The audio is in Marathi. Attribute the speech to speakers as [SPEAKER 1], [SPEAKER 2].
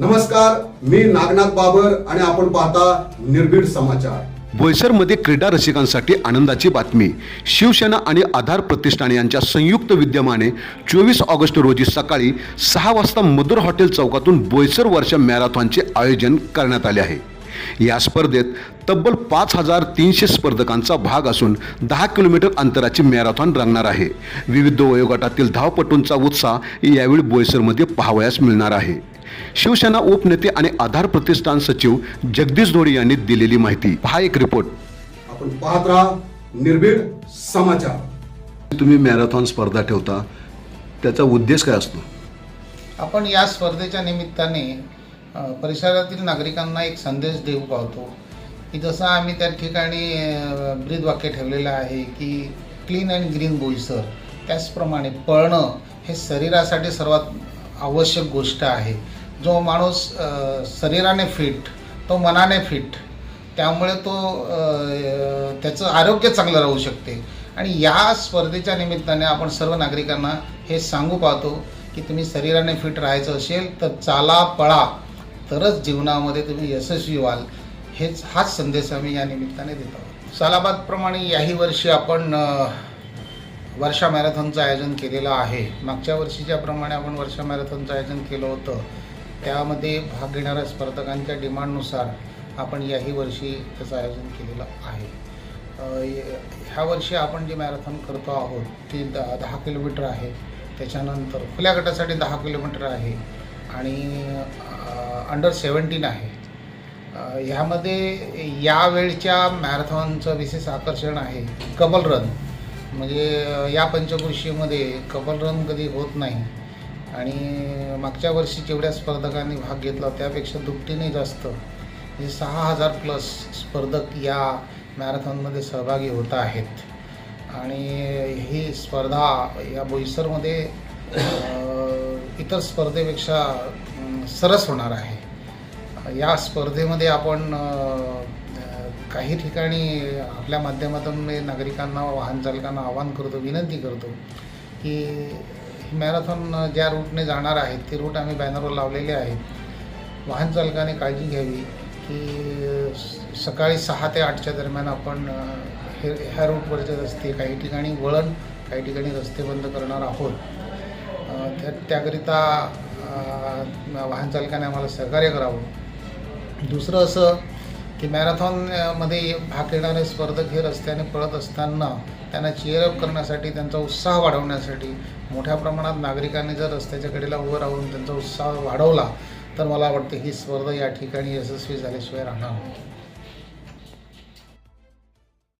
[SPEAKER 1] नमस्कार मी नागनाथ बाबर आणि आपण पाहता निर्भीड समाचार.
[SPEAKER 2] बोईसरमध्ये क्रीडा रसिकांसाठी आनंदाची बातमी. शिवसेना आणि आधार प्रतिष्ठान यांच्या संयुक्त विद्यमाने चोवीस ऑगस्ट रोजी सकाळी सहा वाजता मधुर हॉटेल चौकातून बोईसर वर्ष मॅरेथॉनचे आयोजन करण्यात आले आहे. या स्पर्धेत तब्बल पाच हजार तीनशे स्पर्धकांचा भाग असून दहा किलोमीटर अंतराची मॅरेथॉन रंगणार आहे. विविध वयोगटातील धावपटूंचा उत्साह यावेळी बोईसरमध्ये पाहावयास मिळणार आहे. शिवसेना उपनेते आणि आधार प्रतिष्ठान सचिव जगदीश धोडे यांनी दिलेली माहिती. हा एक रिपोर्ट.
[SPEAKER 1] आपण पाहत राहा निर्भीड समाचार.
[SPEAKER 2] तुम्ही मॅरेथॉन स्पर्धा ठेवता त्याचा उद्देश काय असतो?
[SPEAKER 3] आपण या स्पर्धेच्या निमित्ताने परिसरातील नागरिकांना एक संदेश देऊ पाहतो की जसं आम्ही त्या ठिकाणी ब्रीद ब्रीदवाक्य ठेवलेलं आहे की क्लीन अँड ग्रीन बोईसर त्याचप्रमाणे पळणं हे शरीरासाठी सर्वात आवश्यक गोष्ट आहे. जो माणूस शरीराने फिट तो मनाने फिट त्यामुळे तो त्याचं आरोग्य चांगलं राहू शकते. आणि या स्पर्धेच्या निमित्ताने आपण सर्व नागरिकांना हे सांगू पाहतो की तुम्ही शरीराने फिट राहायचं असेल तर चाला पळा. तरच जीवनामध्ये तुम्ही यशस्वी व्हाल हेच हाच संदेश आम्ही या निमित्ताने देत आहोत. सालाबादप्रमाणे याही वर्षी आपण वर्षा मॅरेथॉनचं आयोजन केलेलं आहे. मागच्या वर्षीच्याप्रमाणे आपण वर्षा मॅरेथॉनचं आयोजन केलं होतं त्यामध्ये भाग घेणाऱ्या स्पर्धकांच्या डिमांडनुसार आपण याही वर्षी त्याचं आयोजन केलेलं आहे. ह्या वर्षी आपण जे मॅरेथॉन करतो आहोत ती द दहा किलोमीटर आहे. त्याच्यानंतर खुल्या गटासाठी दहा किलोमीटर आहे. आणि अंडर सेवन्टीन आहे. ह्यामध्ये यावेळच्या मॅरेथॉनचं विशेष आकर्षण आहे. कबल रन. म्हणजे या पंचकृषीमध्ये कबल रन कधी होत नाही. आणि मागच्या वर्षी जेवढ्या स्पर्धकांनी भाग घेतला त्यापेक्षा दुपटीने जास्त. म्हणजे सहा हजार प्लस स्पर्धक या मॅरेथॉनमध्ये सहभागी होत आहेत. आणि ही स्पर्धा या बोईसरमध्ये इतर स्पर्धेपेक्षा सरस होणार आहे. या स्पर्धेमध्ये आपण काही ठिकाणी आपल्या माध्यमातून मी नागरिकांना वाहन चालकांना आवाहन करतो विनंती करतो की मॅरेथॉन ज्या रूटने जाणार आहेत ते रूट आम्ही बॅनरवर लावलेले आहेत. वाहन चालकाने काळजी घ्यावी की सकाळी सहा ते आठच्या दरम्यान आपण हे ह्या रूटवरचे रस्ते काही ठिकाणी वळण काही ठिकाणी रस्ते बंद करणार आहोत. त्या त्याकरिता वाहन चालकाने आम्हाला सहकार्य करावं. दुसरं असं की मॅरेथॉनमध्ये भाग घेणारे स्पर्धक हे रस्त्याने पळत असताना त्यांना चेअरअप करण्यासाठी त्यांचा उत्साह वाढवण्यासाठी मोठ्या प्रमाणात नागरिकांनी जर रस्त्याच्या कडेला उभं राहून त्यांचा उत्साह वाढवला तर मला वाटतं ही स्पर्धा या ठिकाणी यशस्वी झाल्याशिवाय राहणार नाही.